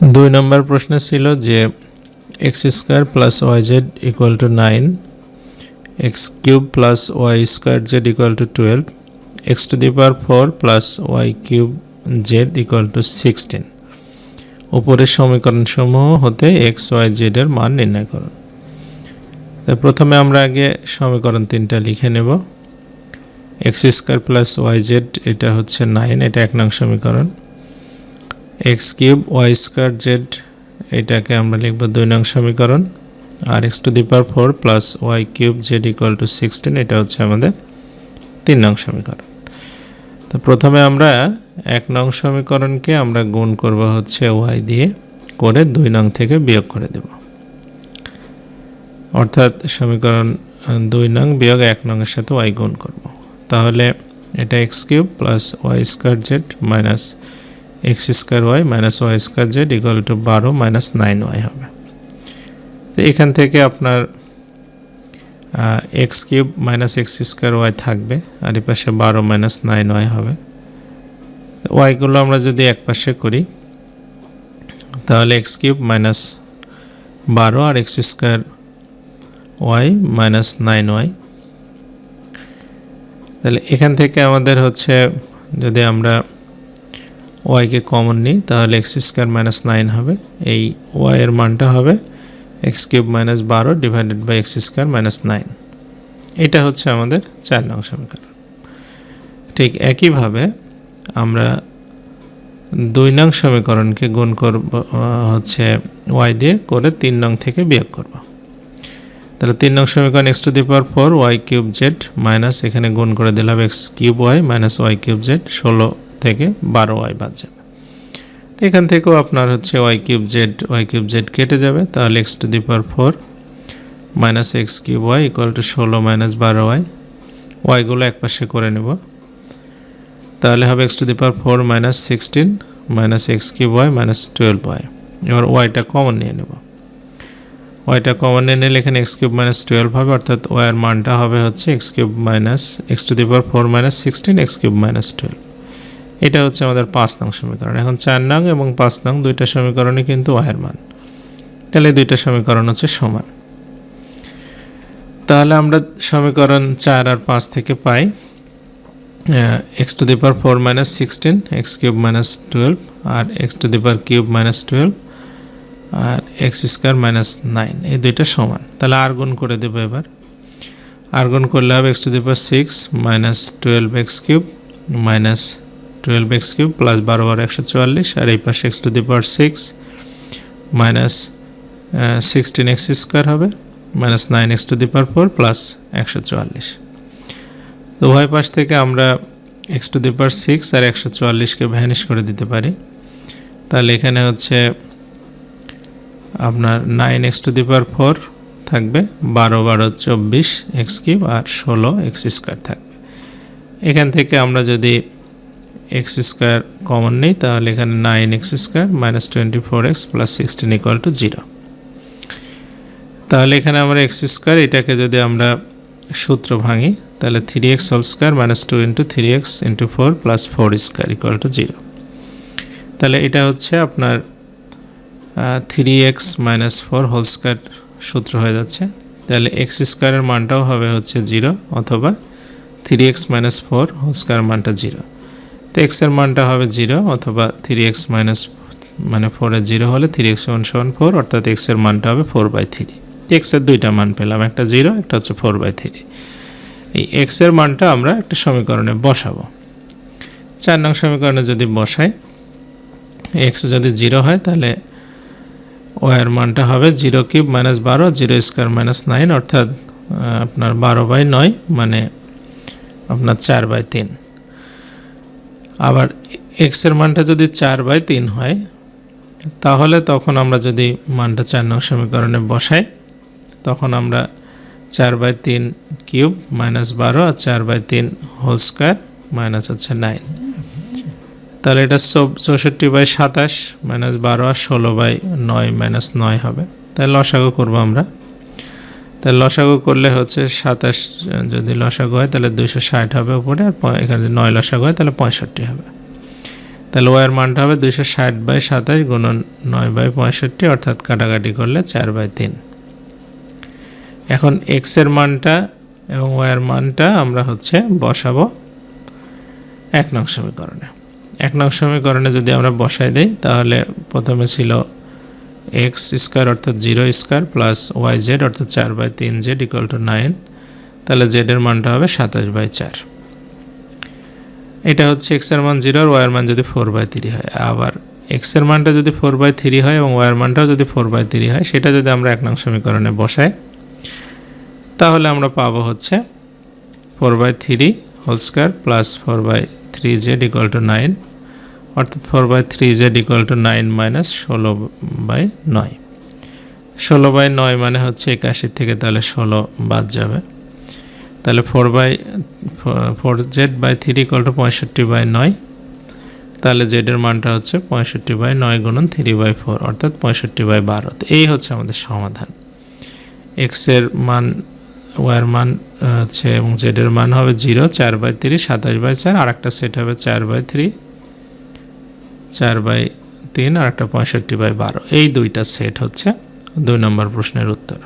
দুই নম্বর প্রশ্ন ছিল যে X square plus Y Z equal to nine, X cube plus Y square Z equal to twelve, X to the power four plus Y cube Z equal to sixteen. উপরের সমীকরণসমূহ হতে x, Y জেডের মান নির্ণয় করুন। তো প্রথমে আমরা আগে সমীকরণ তিনটা লিখে নেব। X square plus Y Z, এটা হচ্ছে নাইন, এটা এক নং সমীকরণ। X cube Y square Z এটাকে আমরা লিখব দুই নং সমীকরণ। আর X to the power four plus Y cube Z equal to sixteen, এটা হচ্ছে আমাদের তিন নং সমীকরণ। তো প্রথমে আমরা এক নং সমীকরণকে আমরা গুণ করব হচ্ছে ওয়াই দিয়ে, করে দুই নং থেকে বিয়োগ করে দেব। অর্থাৎ সমীকরণ দুই নং বিয়োগ এক নংয়ের সাথে ওয়াই গুণ করব। তাহলে এটা X cube plus Y square Z minus X square Y minus Y square Z equal to বারো মাইনাস নাইন ওয়াই হবে। তো এখান থেকে আপনার X cube minus X square Y থাকবে আর এই পাশে বারো মাইনাস নাইন ওয়াই হবে। ওয়াইগুলো আমরা যদি এক পাশে করি, তাহলে এক্স কিউব মাইনাস বারো আর X square Y minus nine Y তাহলে এখান থেকে আমাদের হচ্ছে যদি আমরা ওয়াইকে কমন নিই, তাহলে এক্স স্কোয়ার মাইনাস নাইন হবে। এই ওয়াইয়ের মানটা হবে এক্স কিউব মাইনাস বারো divided by X square minus nine এটা হচ্ছে আমাদের চার নং সমীকরণ। ঠিক একইভাবে আমরা দুই নং সমীকরণকে গুণ করব হচ্ছে ওয়াই দিয়ে করে তিন নং থেকে বিয়োগ করব। তাহলে তিন নং সমীকরণ X to the power four Y cube Z minus এখানে গুণ করে দিলাম X cube Y minus Y cube Z ষোলো থেকে বারো ওয়াই বাদ যাবে। তো এখান থেকেও আপনার হচ্ছে Y cube Z Y cube Z কেটে যাবে। তাহলে X to the power four minus X cube Y equal to ষোলো মাইনাস বারো ওয়াই ওয়াইগুলো এক পাশে করে নেব। তাহলে হবে X to the power four minus sixteen minus X cube Y minus twelve Y এবার ওয়াইটা কমন নিয়ে নেব। ওয়াইটা কমন নিয়ে নিলে এখানে এক্স কিউব মাইনাস টুয়েলভ হবে, অর্থাৎ ওয়াইয়ের মানটা হবে হচ্ছে X cube minus X to the power four minus sixteen X cube minus twelve. এটা হচ্ছে আমাদের পাঁচ নং সমীকরণ। এখন চার নং এবং পাঁচ নং দুইটা সমীকরণই কিন্তু ওয়াইয়ের মান। তাহলে দুইটা সমীকরণ হচ্ছে সমান। তাহলে আমরা সমীকরণ চার আর পাঁচ থেকে পাই X to the power four minus sixteen X cube minus twelve R X to the power cube minus twelve R x square minus nine এই দুইটা সমান। তাহলে আর গুণ করে দেবো এবার। আর গুণ করলে হবে X to the power six minus twelve X cube minus twelve X cube plus বারো বারো একশো চুয়াল্লিশ আর এই পাশে X to the power six minus sixteen X square হবে minus nine X to the power four plus একশো চুয়াল্লিশ। তো উভয় পাশ থেকে আমরা X to the power six আর একশো চুয়াল্লিশকে ভ্যানিশ করে দিতে পারি। তাহলে এখানে হচ্ছে আপনার nine X to the power four থাকবে বারো বারো চব্বিশ এক্স কিউব আর ষোলো এক্স স্কোয়ার থাকবে। এখান থেকে আমরা যদি এক্স স্কোয়ার কমন নেই, তাহলে এখানে nine X square minus twenty four X plus sixteen equal to zero তাহলে এখানে আমরা এক্স স্কোয়ার এটাকে যদি আমরা সূত্র ভাঙি, তাহলে three X whole square minus two into three X into four plus four square equal to zero তাহলে এটা হচ্ছে আপনার three X minus four whole square সূত্র হয়ে যাচ্ছে। তাহলে এক্স স্কোয়ারের মানটাও হবে হচ্ছে জিরো অথবা three X minus four whole square মানটা জিরো তো এক্সের মানটা হবে জিরো অথবা থ্রি এক্স মাইনাস মানে ফোরের জিরো হলে three X one seven four অর্থাৎ এক্সের মানটা হবে ফোর বাই থ্রি এক্সের দুইটা মান পেলাম, একটা জিরো একটা হচ্ছে ফোর বাই থ্রি এই এক্সের মানটা আমরা একটা সমীকরণে বসাবো। চার নং সমীকরণে যদি বসাই এক্স যদি জিরো হয়, তাহলে ওয়ের মানটা হবে জিরো কিউব মাইনাস বারো জিরো স্কোয়ার মাইনাস নাইন অর্থাৎ আপনার বারো বাই নয় মানে আপনার চার বাই তিন। আবার এক্সের মানটা যদি চার বাই তিন হয়, তাহলে তখন আমরা যদি মানটা চার নং সমীকরণে বসাই, তখন আমরা চার বাই তিন কিউব মাইনাস বারো আর চার বাই তিন হোল স্কোয়ার মাইনাস হচ্ছে নাইন। তাহলে এটা চৌষট্টি বাই সাতাশ মাইনাস বারো আর ষোলো বাই নয় মাইনাস নয় হবে। তাহলে লসাগু করব আমরা তাহলে লসাগু করলে হচ্ছে সাতাশ, যদি লসাগু হয় তাহলে দুইশো ষাট হবে উপরে, আর এখানে যদি নয় লসাগু হয় তাহলে পঁয়ষট্টি হবে। তাহলে ওয়ার মানটা হবে দুইশো ষাট বাই সাতাশ গুণন নয় বাই পঁয়ষট্টি, অর্থাৎ কাটাকাটি করলে চার বাই তিন। এখন এক্সের মানটা এবং ওয়ার মানটা আমরা হচ্ছে বসাবো এক নং সমীকরণে। এক নং সমীকরণে যদি আমরা বসাই দিই, তাহলে প্রথমে ছিল এক্স স্কোয়ার অর্থাৎ zero square plus Y Z অর্থাৎ চার বাই তিন জেড ইকুয়াল টু নাইন তাহলে জেডের মানটা হবে সাতাশ বাই চার। এটা হচ্ছে এক্সের মান জিরো আর ওয়ার মান যদি ফোর বাই থ্রি হয়। আবার এক্সের মানটা যদি ফোর বাই থ্রি হয় এবং ওয়ার মানটাও যদি ফোর বাই থ্রি হয়, সেটা যদি আমরা এক নং সমীকরণে বসাই, তাহলে আমরা পাবো হচ্ছে four by three whole square plus four by three Z equal to nine অর্থাৎ four by three Z equal to nine minus ষোলো বাই নয়। ষোলো বাই নয় মানে হচ্ছে একাশি থেকে তাহলে ষোলো বাদ যাবে। তাহলে four by four Z by three equal to পঁয়ষট্টি বাই নয়। তাহলে জেডের মানটা হচ্ছে পঁয়ষট্টি বাই নয় গুণন থ্রি বাই ফোর অর্থাৎ পঁয়ষট্টি বাই বারো। এই হচ্ছে আমাদের সমাধান। এক্সের মান ওয়ার মান হচ্ছে এবং জেডের মান হবে জিরো চার বাই থ্রি সাতাশ বাই চার আর একটা সেট হবে চার বাই থ্রি চার বাই তিন আর একটা পঁয়ষট্টি বাই বারো। এই দুইটা সেট হচ্ছে। দুই নম্বর প্রশ্নের উত্তর।